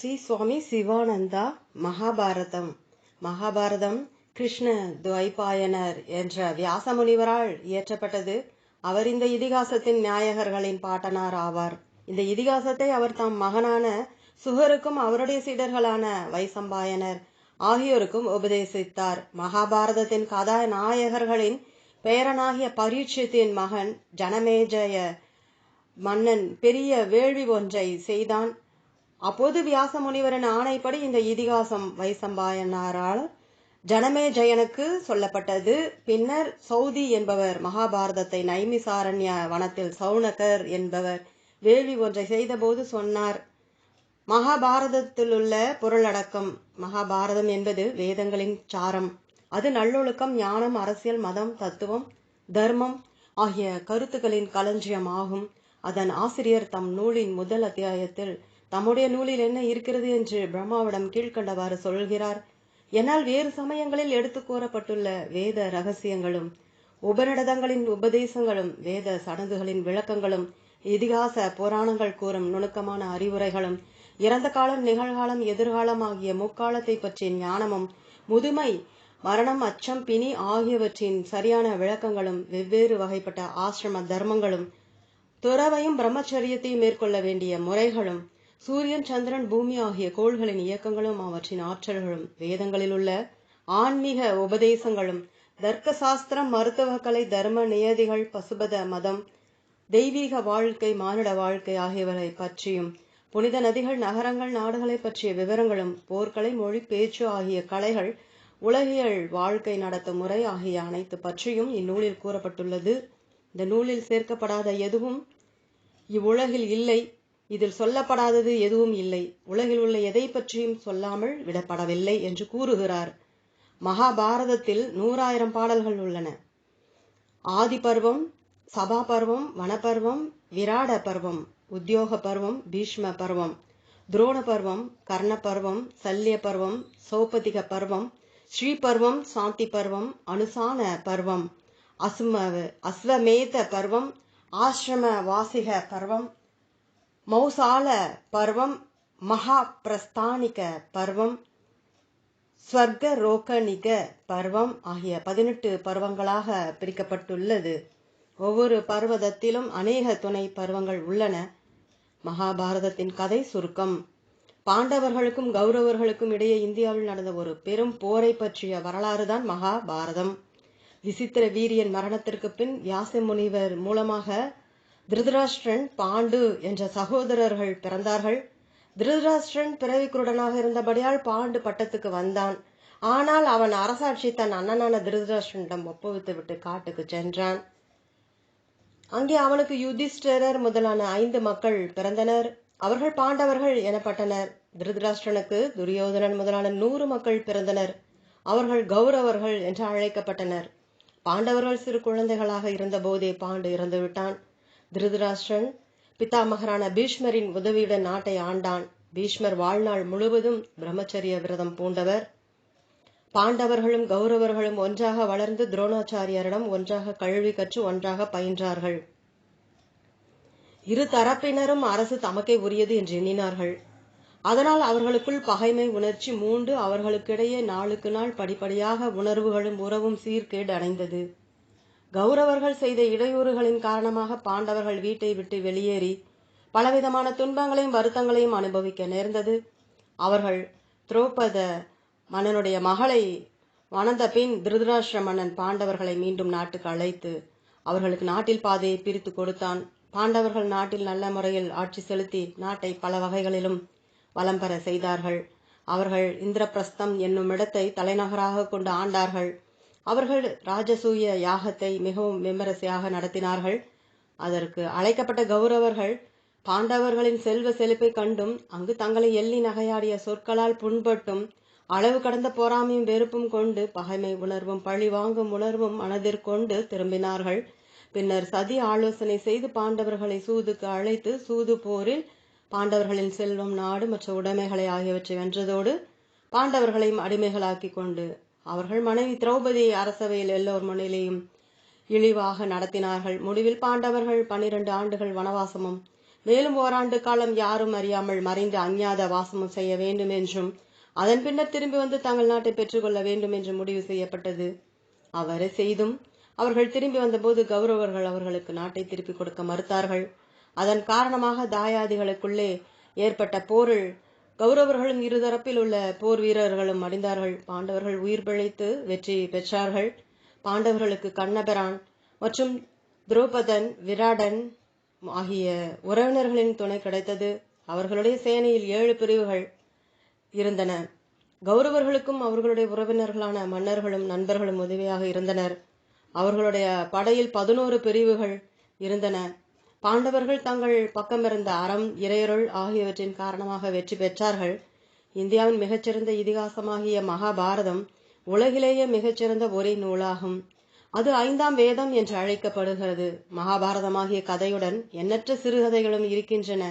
ஸ்ரீ சுவாமி சிவானந்தா மகாபாரதம். மகாபாரதம் கிருஷ்ண துவைபாயனர் என்ற வியாச முனிவரால் இயற்றப்பட்டது. அவர் இந்த இதிகாசத்தின் நாயகர்களின் பாட்டனார் ஆவார். இந்த இதிகாசத்தை அவர் தம் மகனான சுகருக்கும் அவருடைய சீடர்களான வைசம்பாயனர் ஆகியோருக்கும் உபதேசித்தார். மகாபாரதத்தின் கதாநாயகர்களின் பேரனாகிய பரீட்சித்தின் மகன் ஜனமேஜய மன்னன் பெரிய வேள்வி ஒன்றை செய்தான். அப்போது வியாச முனிவரின் ஆணைப்படி இந்த இதிகாசம் வைசம்பாயனாரால் ஜனமேஜயனுக்கு சொல்லப்பட்டது. பின்னர் சௌதி என்பவர் மகாபாரதத்தை நைமிசாரண்ய வனத்தில் சௌனகர் என்பவர் வேள்வி ஒன்றை செய்தபோது சொன்னார் மகாபாரதத்தில் உள்ள பொருளடக்கம் மகாபாரதம் என்பது வேதங்களின் சாரம். அது நல்லொழுக்கம் ஞானம் அரசியல் மதம் தத்துவம் தர்மம் ஆகிய கருத்துக்களின் களஞ்சியம் ஆகும் அதன் ஆசிரியர் தம் நூலின் முதல் அத்தியாயத்தில் தம்முடைய நூலில் என்ன இருக்கிறது என்று பிரம்மாவிடம் கீழ்கண்டவாறு சொல்கிறார். என்னால் வேறு சமயங்களில் எடுத்து கூறப்பட்டுள்ள வேத ரகசியங்களும் உபநிடதங்களின் உபதேசங்களும் வேத சடங்குகளின் விளக்கங்களும் இதிகாச புராணங்கள் கூறும் நுணுக்கமான அறிவுரைகளும் இறந்த காலம் நிகழ்காலம் எதிர்காலம் ஆகிய முக்காலத்தை பற்றிய ஞானமும் முதுமை மரணம் அச்சம் பிணி ஆகியவற்றின் சரியான விளக்கங்களும் வெவ்வேறு வகைப்பட்ட ஆசிரம தர்மங்களும் துறவையும் பிரம்மச்சரியத்தையும் மேற்கொள்ள வேண்டிய முறைகளும் சூரியன் சந்திரன் பூமி ஆகிய கோள்களின் இயக்கங்களும் அவற்றின் ஆற்றல்களும் வேதங்களில் உள்ள ஆன்மீக உபதேசங்களும் தர்க்க சாஸ்திரம் மருத்துவ கலை தர்ம நியதிகள் பசுபத மதம் தெய்வீக வாழ்க்கை மானிட வாழ்க்கை ஆகியவரை பற்றியும் புனித நதிகள் நகரங்கள் நாடுகளை பற்றிய விவரங்களும் போர்க்கலை மொழி பேச்சு ஆகிய கலைகள் உலகியல் வாழ்க்கை நடத்தும் முறை ஆகிய அனைத்து பற்றியும் இந்நூலில் கூறப்பட்டுள்ளது. இந்த நூலில் சேர்க்கப்படாத எதுவும் இவ்வுலகில் இல்லை. இதில் சொல்லப்படாதது எதுவும் இல்லை. உலகில் உள்ள எதை பற்றியும் சொல்லாமல் விடப்படவில்லை என்று கூறுகிறார். மகாபாரதத்தில் நூறாயிரம் பாடல்கள் உள்ளன. ஆதி பருவம் சபா பருவம் வனப்பருவம் விராட பருவம் உத்தியோக பருவம் பீஷ்ம பருவம் துரோண பருவம் கர்ண பருவம் சல்லிய பருவம் சௌபதிக பருவம் ஸ்ரீ பருவம் சாந்தி பருவம் அனுசான பருவம் அசும அஸ்வமேத பருவம் ஆசிரம வாசிக பருவம் மௌசால பருவம் மகா பிரஸ்தானிக பருவம் ஸ்வர்க ரோகணிக பருவம் ஆகிய பதினெட்டு பருவங்களாக பிரிக்கப்பட்டுள்ளது. ஒவ்வொரு பர்வதத்திலும் அநேக துணை பருவங்கள் உள்ளன. மகாபாரதத்தின் கதை சுருக்கம். பாண்டவர்களுக்கும் கௌரவர்களுக்கும் இடையே இந்தியாவில் நடந்த ஒரு பெரும் போரை பற்றிய வரலாறு தான் மகாபாரதம். விசித்திர வீரியன் மரணத்திற்கு பின் வியாச முனிவர் மூலமாக திருதராஷ்டிரன் பாண்டு என்ற சகோதரர்கள் பிறந்தார்கள். திருதராஷ்டிரன் பிறவிக்குருடனாக இருந்தபடியால் பாண்டு பட்டத்துக்கு வந்தான். ஆனால் அவன் அரசாட்சி தன் அண்ணனான திருதராஷ்டிரனிடம் ஒப்புவித்து விட்டு காட்டுக்கு சென்றான். அங்கே அவனுக்கு யுதிஷ்டரர் முதலான ஐந்து மக்கள் பிறந்தனர். அவர்கள் பாண்டவர்கள் எனப்பட்டனர். திருதராஷ்டிரனுக்கு துரியோதனன் முதலான நூறு மக்கள் பிறந்தனர். அவர்கள் கௌரவர்கள் என்று அழைக்கப்பட்டனர். பாண்டவர்கள் சிறு குழந்தைகளாக இருந்த போதே பாண்டு இறந்துவிட்டான். திருதராஷ்டிரன் பிதாமகரான பீஷ்மரின் உதவியுடன் நாட்டை ஆண்டான். பீஷ்மர் வாழ்நாள் முழுவதும் பிரம்மச்சரிய விரதம் பூண்டவர். பாண்டவர்களும் கௌரவர்களும் ஒன்றாக வளர்ந்து துரோணாச்சாரியரிடம் ஒன்றாக கல்வி கற்று ஒன்றாக பயின்றார்கள். இரு தரப்பினரும் அரசு தமக்கே உரியது என்று எண்ணினார்கள். அதனால் அவர்களுக்குள் பகைமை உணர்ச்சி மூண்டு அவர்களுக்கிடையே நாளுக்கு நாள் படிப்படியாக உணர்வுகளும் உறவும் சீர்கேடு அடைந்தது. கௌரவர்கள் செய்த இடையூறுகளின் காரணமாக பாண்டவர்கள் வீட்டை விட்டு வெளியேறி பலவிதமான துன்பங்களையும் வருத்தங்களையும் அனுபவிக்க நேர்ந்தது. அவர்கள் துரோபத மன்னனுடைய மகளை வணந்த பின் திருதராஷ்டிர மன்னன் பாண்டவர்களை மீண்டும் நாட்டுக்கு அழைத்து அவர்களுக்கு நாட்டில் பாதையை பிரித்து கொடுத்தான். பாண்டவர்கள் நாட்டில் நல்ல முறையில் ஆட்சி செலுத்தி நாட்டை பல வகைகளிலும் வலம் பெற செய்தார்கள். அவர்கள் இந்திரபிரஸ்தம் என்னும் இடத்தை தலைநகராக கொண்டு ஆண்டார்கள். அவர்கள் ராஜசூய யாகத்தை மிகவும் விமரிசையாக நடத்தினார்கள். அதற்கு அழைக்கப்பட்ட கௌரவர்கள் பாண்டவர்களின் செல்வ செழிப்பை கண்டும் அங்கு தங்களை எள்ளி நகையாடிய சொற்களால் புண்பட்டும் அளவு கடந்த பொறாமையும் வெறுப்பும் கொண்டு பகைமை உணர்வும் பழி வாங்கும் உணர்வும் மனதிற்கொண்டு திரும்பினார்கள். பின்னர் சதி ஆலோசனை செய்து பாண்டவர்களை சூதுக்கு அழைத்து சூது போரில் பாண்டவர்களின் செல்வம் நாடு மற்ற உடைமைகளை ஆகியவற்றை வென்றதோடு பாண்டவர்களையும் அடிமைகளாக்கி கொண்டு அவர்கள் மனைவி திரௌபதி அரசவையில் எல்லோர் முன்னிலையும் இழிவாக நடத்தினார்கள். முடிவில் பாண்டவர்கள் பன்னிரண்டு ஆண்டுகள் வனவாசமும் மேலும் ஓராண்டு காலம் யாரும் அறியாமல் மறைந்து அஞ்ஞாத வாசமும் செய்ய வேண்டும் என்றும் அதன் பின்னர் திரும்பி வந்து தங்கள் நாட்டை பெற்றுக்கொள்ள வேண்டும் என்று முடிவு செய்யப்பட்டது. அவரை செய்தும் அவர்கள் திரும்பி வந்தபோது கௌரவர்கள் அவர்களுக்கு நாட்டை திருப்பிக் கொடுக்க மறுத்தார்கள். அதன் காரணமாக தாயாதிகளுக்குள்ளே ஏற்பட்ட போரில் கௌரவர்களும் இருதரப்பில் உள்ள போர் வீரர்களும் அடைந்தார்கள் பாண்டவர்கள் உயிர் பிழைத்து வெற்றி பெற்றார்கள். பாண்டவர்களுக்கு கண்ணபிரான் மற்றும் துரோபதன் விராடன் ஆகிய உறவினர்களின் துணை கிடைத்தது. அவர்களுடைய சேனையில் ஏழு பிரிவுகள் இருந்தன. கௌரவர்களுக்கும் அவர்களுடைய உறவினர்களான மன்னர்களும் நண்பர்களும் உதவியாக இருந்தனர். அவர்களுடைய படையில் பதினோரு பிரிவுகள் இருந்தன. பாண்டவர்கள் தங்கள் பக்கமிருந்த அறம் இறையருள் ஆகியவற்றின் காரணமாக வெற்றி பெற்றார்கள். இந்தியாவின் மிகச்சிறந்த இதிகாசமாகிய மகாபாரதம் உலகிலேயே மிகச்சிறந்த ஒரே நூலாகும். அது ஐந்தாம் வேதம் என்று அழைக்கப்படுகிறது. மகாபாரதமாகிய கதையுடன் எண்ணற்ற சிறுகதைகளும் இருக்கின்றன.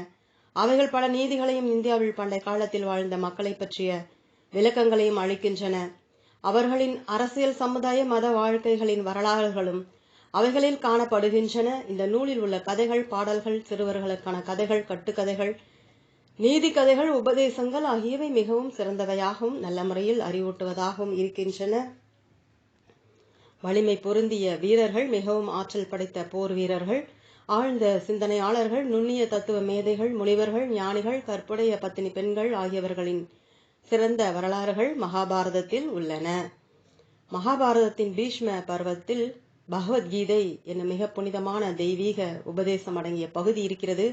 அவைகள் பல நீதிகளையும் இந்தியாவில் பண்டைய காலத்தில் வாழ்ந்த மக்களை பற்றிய விளக்கங்களையும் அளிக்கின்றன. அவர்களின் அரசியல் சமுதாய மத வாழ்க்கைகளின் வரலாறுகளும் அவைகளில் காணப்படுகின்றன. இந்த நூலில் உள்ள கதைகள் பாடல்கள் சிறுவர்களுக்கான கதைகள் கட்டுக்கதைகள் நீதி கதைகள் உபதேசங்கள் ஆகியவை மிகவும் சிறந்தவையாகவும் நல்ல முறையில் அறிவூட்டுவதாகவும் இருக்கின்றன. வலிமை பொருந்திய வீரர்கள் மிகவும் ஆற்றல் படைத்த போர் வீரர்கள் ஆழ்ந்த சிந்தனையாளர்கள் நுண்ணிய தத்துவ மேதைகள் முனிவர்கள் ஞானிகள் கற்புடைய பத்தினி பெண்கள் ஆகியவர்களின் சிறந்த வரலாறுகள் மகாபாரதத்தில் உள்ளன. மகாபாரதத்தின் பீஷ்ம பர்வத்தில் பகவத்கீதை என்னும் மிக புனிதமான தெய்வீக உபதேசம் அடங்கிய பகுதி இருக்கிறது.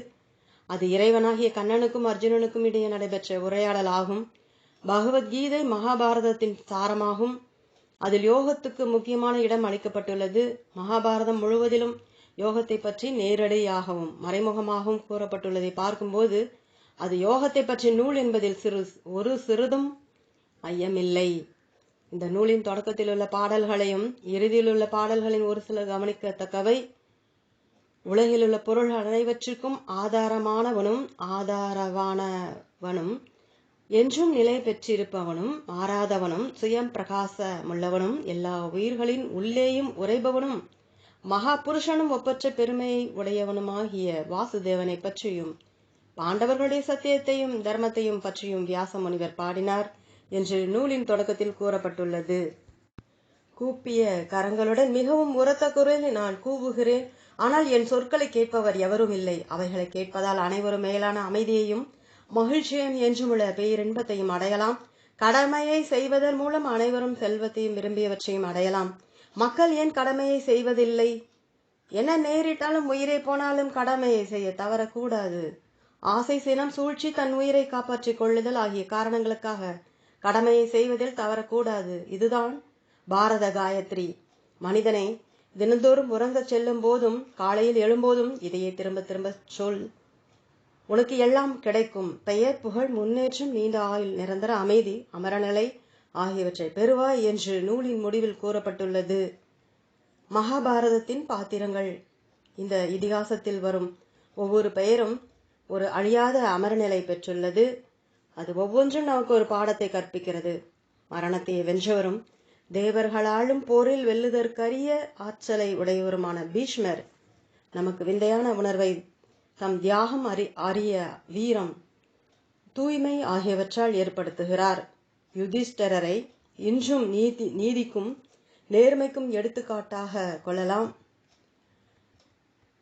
அது இறைவனாகிய கண்ணனுக்கும் அர்ஜுனனுக்கும் இடையே நடைபெற்ற உரையாடல் ஆகும் பகவத்கீதை மகாபாரதத்தின் சாரமாகும். அதில் யோகத்துக்கு முக்கியமான இடம் அளிக்கப்பட்டுள்ளது. மகாபாரதம் முழுவதிலும் யோகத்தை பற்றி நேரடியாகவும் மறைமுகமாகவும் கூறப்பட்டுள்ளதை பார்க்கும்போது அது யோகத்தை பற்றிய நூல் என்பதில் சிறு ஒரு சிறிதும் ஐயமில்லை. இந்த நூலின் தொடக்கத்தில் உள்ள பாடல்களையும் இறுதியில் உள்ள பாடல்களின் ஒரு சில கவனிக்கத்தக்கவை உலகில் உள்ள பொருள்கள் அனைவற்றிற்கும் ஆதாரமானவனும் ஆதாரவானவனும் என்றும் நிலை பெற்றிருப்பவனும் மாறாதவனும் சுயம் பிரகாசமுள்ளவனும் எல்லா உயிர்களின் உள்ளேயும் உறைபவனும் மகா புருஷனும் ஒப்பற்ற பெருமையை உடையவனுமாகிய வாசுதேவனை பற்றியும் பாண்டவர்களுடைய சத்தியத்தையும் தர்மத்தையும் பற்றியும் வியாச முனிவர் பாடினார். என்று நூலின் தொடக்கத்தில் கூறப்பட்டுள்ளது. கூப்பிய கரங்களுடன் மிகவும் உரத்த குரலில் நான் கூவுகிறேன். ஆனால் என் சொற்களை கேட்பவர் எவரும் இல்லை. அவைகளை கேட்பதால் அனைவரும் மேலான அமைதியையும் மகிழ்ச்சியையும் என்றுமுள்ள பேரின்பத்தையும் அடையலாம். கடமையை செய்வதன் மூலம் அனைவரும் செல்வத்தையும் விரும்பியவற்றையும் அடையலாம். மக்கள் ஏன் கடமையை செய்வதில்லை? என்ன நேரிட்டாலும் உயிரை போனாலும் கடமையை செய்ய தவறக்கூடாது. ஆசை சினம் சூழ்ச்சி தன் உயிரை காப்பாற்றிக் கொள்ளுதல் ஆகிய காரணங்களுக்காக கடமையை செய்வதில் தவறக்கூடாது. இதுதான் பாரத காயத்ரி. மனிதனை தினந்தோறும் உறங்க செல்லும் போதும் காலையில் எழும்போதும் இதையே திரும்ப திரும்ப சொல். உனக்கு எல்லாம் கிடைக்கும். பெயர் புகழ் முன்னேற்றம் நீண்ட ஆயுள் நிரந்தர அமைதி அமரநிலை ஆகியவற்றை பெறுவாய் என்று நூலின் முடிவில் கூறப்பட்டுள்ளது. மகாபாரதத்தின் பாத்திரங்கள். இந்த இதிகாசத்தில் வரும் ஒவ்வொரு பெயரும் ஒரு அழியாத அமரநிலை பெற்றுள்ளது. அது ஒவ்வொன்றும் நமக்கு ஒரு பாடத்தை கற்பிக்கிறது. மரணத்தை வென்றவரும் தேவர்களாலும் போரில் வெல்லுதற்கரிய ஆற்றலை உடையவருமான பீஷ்மர் நமக்கு விந்தையான உணர்வை தம் தியாகம் அறி அறிய வீரம் தூய்மை ஆகியவற்றால் ஏற்படுத்துகிறார். யுதிஷ்டரரை இன்றும் நீதி நீதிக்கும் நேர்மைக்கும் எடுத்துக்காட்டாக கொள்ளலாம்.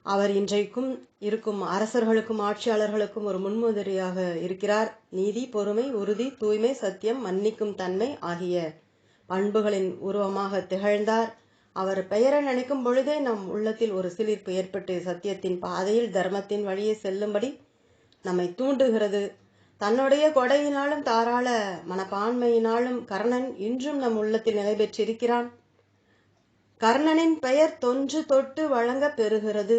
அவர் இன்றைக்கும் இருக்கும் அரசர்களுக்கும் ஆட்சியாளர்களுக்கும் ஒரு முன்மாதிரியாக இருக்கிறார். நீதி பொறுமை உறுதி தூய்மை சத்தியம் மன்னிக்கும் தன்மை ஆகிய பண்புகளின் உருவமாக திகழ்ந்தார். அவர் பெயரை நினைக்கும் பொழுதே நம் உள்ளத்தில் ஒரு சிலிர்ப்பு ஏற்பட்டு சத்தியத்தின் பாதையில் தர்மத்தின் வழியே செல்லும்படி நம்மை தூண்டுகிறது. தன்னுடைய கொடையினாலும் தாராள மனப்பான்மையினாலும் கர்ணன் இன்றும் நம் உள்ளத்தில் நிலை பெற்றிருக்கிறான். கர்ணனின் பெயர் தொன்று தொட்டு வழங்க பெறுகிறது.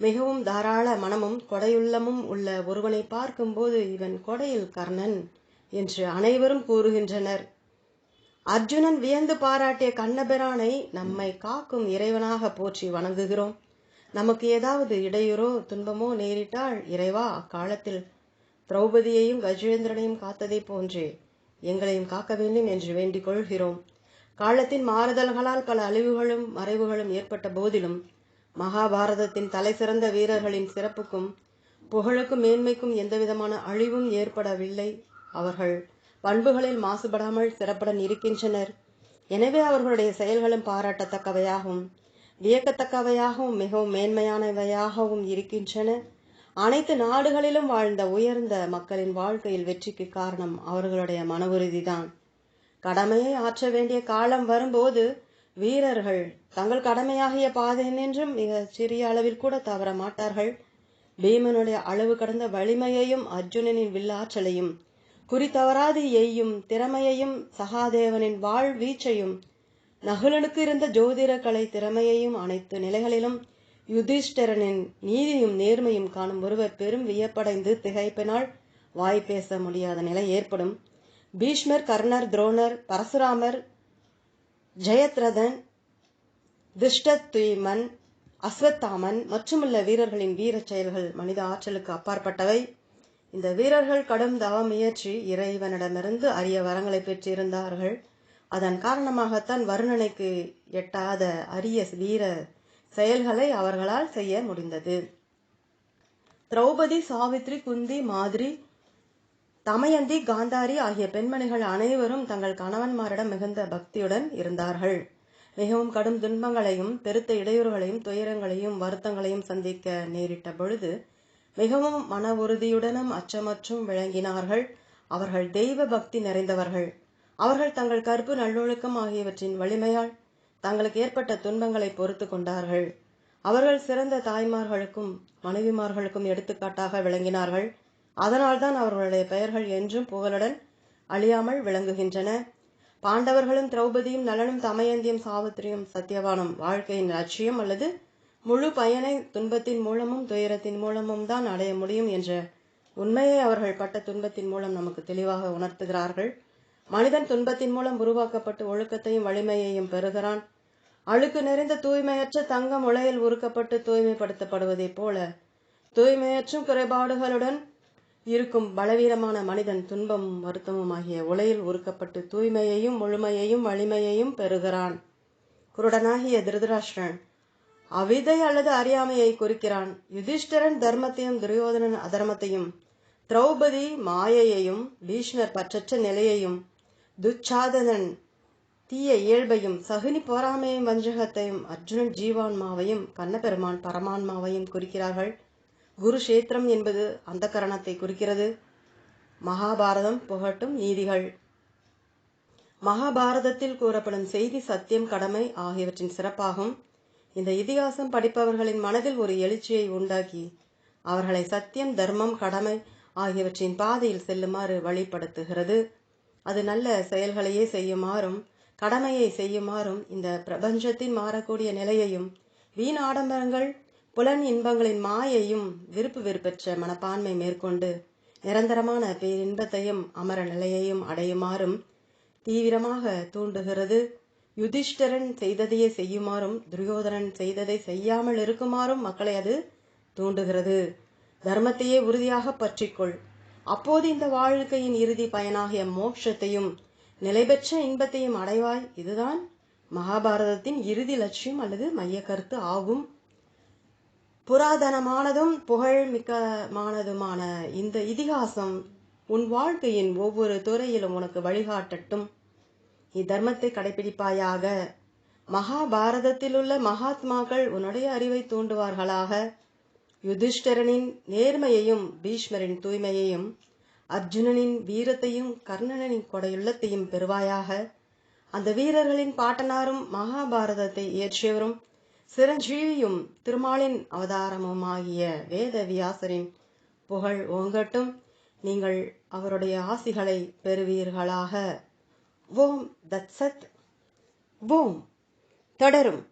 மிகவும் தாராள மனமும் கொடையுள்ளமும் உள்ள ஒருவனை பார்க்கும்போது இவன் கொடையில் கர்ணன் என்று அனைவரும் கூறுகின்றனர். அர்ஜுனன் வியந்து பாராட்டிய கண்ணபிரானை நம்மை காக்கும் இறைவனாக போற்றி வணங்குகிறோம். நமக்கு ஏதாவது இடையூறோ துன்பமோ நேரிட்டால் இறைவா அக்காலத்தில் திரௌபதியையும் கஜேந்திரனையும் காத்ததை போன்றே எங்களையும் காக்க வேண்டும் என்று வேண்டிக் கொள்கிறோம். காலத்தின் மாறுதல்களால் பல அழிவுகளும் மறைவுகளும் ஏற்பட்ட போதிலும் மகாபாரதத்தின் தலை சிறந்த வீரர்களின் சிறப்புக்கும் புகழுக்கும் மேன்மைக்கும் எந்தவிதமான அழிவும் ஏற்படவில்லை. அவர்கள் பண்புகளில் மாசுபடாமல் சிறப்புடன் இருக்கின்றனர். எனவே அவர்களுடைய செயல்களும் பாராட்டத்தக்கவையாகவும் வியக்கத்தக்கவையாகவும் மிகவும் மேன்மையானவையாகவும் இருக்கின்றன. அனைத்து நாடுகளிலும் வாழ்ந்த உயர்ந்த மக்களின் வாழ்க்கையில் வெற்றிக்கு காரணம் அவர்களுடைய மன உறுதிதான் கடமையை ஆற்ற வேண்டிய காலம் வரும்போது வீரர்கள் தங்கள் கடமையாகிய பாதை நின்றும் மிக சிறிய அளவில் கூட தவற மாட்டார்கள் பீமனுடைய அளவு கடந்த வலிமையையும் அர்ஜுனனின் வில்லாற்றலையும் குறித்தவராது எய்யும் திறமையையும் சகாதேவனின் வாழ் வீச்சையும் நகுலனுக்கு இருந்த ஜோதிட கலை திறமையையும் அனைத்து நிலைகளிலும் யுதிஷ்டரனின் நீதியும் நேர்மையும் காணும் ஒருவர் பெரும் வியப்படைந்து திகைப்பினால் வாய் பேச முடியாத நிலை ஏற்படும். பீஷ்மர் கர்ணர் துரோணர் பரசுராமர் ஜெயத்ரதன் திருஷ்டத்யுமன் அஸ்வத்தாமன் மற்றுமுள்ள வீரர்களின் வீரச் செயல்கள் மனித ஆற்றலுக்கு அப்பாற்பட்டவை. இந்த வீரர்கள் கடும் தவ முயற்சி இறைவனிடமிருந்து அரிய வரங்களை பெற்றிருந்தார்கள். அதன் காரணமாகத்தான் வருணனைக்கு எட்டாத அரிய வீர செயல்களை அவர்களால் செய்ய முடிந்தது. திரௌபதி சாவித்ரி குந்தி மாதிரி தமயந்தி காந்தாரி ஆகிய பெண்மணிகள் அனைவரும் தங்கள் கணவன்மாரிடம் மிகுந்த பக்தியுடன் இருந்தார்கள். மிகவும் கடும் துன்பங்களையும் பெருத்த இடையூறுகளையும் துயரங்களையும் வருத்தங்களையும் சந்திக்க நேரிட்ட பொழுது மிகவும் மன உறுதியுடனும் அச்சமற்றும் விளங்கினார்கள். அவர்கள் தெய்வ பக்தி நிறைந்தவர்கள். அவர்கள் தங்கள் கற்பு நல்லொழுக்கம் ஆகியவற்றின் வலிமையால் தங்களுக்கு ஏற்பட்ட துன்பங்களை பொறுத்து கொண்டார்கள். அவர்கள் சிறந்த தாய்மார்களுக்கும் மனைவிமார்களுக்கும் எடுத்துக்காட்டாக விளங்கினார்கள். அதனால்தான் அவர்களுடைய பெயர்கள் என்றும் புகழுடன் அழியாமல் விளங்குகின்றன. பாண்டவர்களும் திரௌபதியும் நலனும் தமயந்தியும் சாவித்திரியும் சத்தியவானும் வாழ்க்கையின் லட்சியம் அல்லது முழு பயனை துன்பத்தின் மூலமும் துயரத்தின் மூலமும் தான் அடைய முடியும் என்ற உண்மையை அவர்கள் பட்ட துன்பத்தின் மூலம் நமக்கு தெளிவாக உணர்த்துகிறார்கள். மனிதன் துன்பத்தின் மூலம் உருவாக்கப்பட்டு ஒழுக்கத்தையும் வலிமையையும் பெறுகிறான். அழுக்கு நிறைந்த தூய்மையற்ற தங்கம் உலையில் உருக்கப்பட்டு தூய்மைப்படுத்தப்படுவதைப் போல தூய்மையற்றும் குறைபாடுகளுடன் இருக்கும் பலவீனமான மனிதன் துன்பமும் வருத்தமும் ஆகிய உலையில் உருக்கப்பட்டு தூய்மையையும் முழுமையையும் வலிமையையும் பெறுகிறான். குருடனாகிய திருதராஷ்டிரன் அவிதை அல்லது அறியாமையை குறிக்கிறான். யுதிஷ்டரன் தர்மத்தையும் துரியோதனன் அதர்மத்தையும் திரௌபதி மாயையையும் பீஷ்மர் பற்றற்ற நிலையையும் துச்சாதனன் தீய இயல்பையும் சகுனி போராமையும் வஞ்சகத்தையும் அர்ஜுனன் ஜீவான்மாவையும் கண்ணபெருமான் பரமான்மாவையும் குறிக்கிறார்கள். குருஷேத்திரம் என்பது அந்த கரணத்தை குறிக்கிறது. மகாபாரதம் புகட்டும் நீதிகள். மகாபாரதத்தில் கூறப்படும் செய்தி சத்தியம் கடமை ஆகியவற்றின் சிறப்பாகும். இந்த இதிகாசம் படிப்பவர்களின் மனதில் ஒரு எழுச்சியை உண்டாக்கி அவர்களை சத்தியம் தர்மம் கடமை ஆகியவற்றின் பாதையில் செல்லுமாறு வழிப்படுத்துகிறது. அது நல்ல செயல்களையே செய்யுமாறும் கடமையை செய்யுமாறும் இந்த பிரபஞ்சத்தின் மாறக்கூடிய நிலையையும் வீண் ஆடம்பரங்கள் புலன் இன்பங்களின் மாயையும் விருப்பு வெறுப்பற்ற மனப்பான்மை மேற்கொண்டு நிரந்தரமான பேரின்பத்தையும் அமர நிலையையும் அடையுமாறும் தீவிரமாக தூண்டுகிறது. யுதிஷ்டரன் செய்ததையே செய்யுமாறும் துரியோதனன் செய்ததை செய்யாமல் இருக்குமாறும் மக்களை அது தூண்டுகிறது. தர்மத்தையே உறுதியாக பற்றிக்கொள். அப்போது இந்த வாழ்க்கையின் இறுதி பயனாகிய மோட்சத்தையும் நிலைபெற்ற இன்பத்தையும் அடைவாய். இதுதான் மகாபாரதத்தின் இறுதி லட்சியம் அல்லது மைய கருத்து ஆகும். புராதனமானதும் புகழ்மிக்கமானதுமான இந்த இதிகாசம் உன் வாழ்க்கையின் ஒவ்வொரு துறையிலும் உனக்கு வழிகாட்டட்டும். இத்தர்மத்தை கடைபிடிப்பாயாக. மகாபாரதத்திலுள்ள மகாத்மாக்கள் உன்னுடைய அறிவை தூண்டுவார்களாக. யுதிஷ்டரனின் நேர்மையையும் பீஷ்மரின் தூய்மையையும் அர்ஜுனனின் வீரத்தையும் கர்ணனின் கொடையுள்ளத்தையும் பெறுவாயாக. அந்த வீரர்களின் பாட்டனாரும் மகாபாரதத்தை இயற்றியவரும் சிரஞ்சீவியும் திருமாலின் அவதாரமுமாகிய வேத வியாசரின் புகழ் ஓங்கட்டும். நீங்கள் அவருடைய ஆசிகளை பெறுவீர்களாக. ஓம் தத்சத். ஓம். தொடரும்.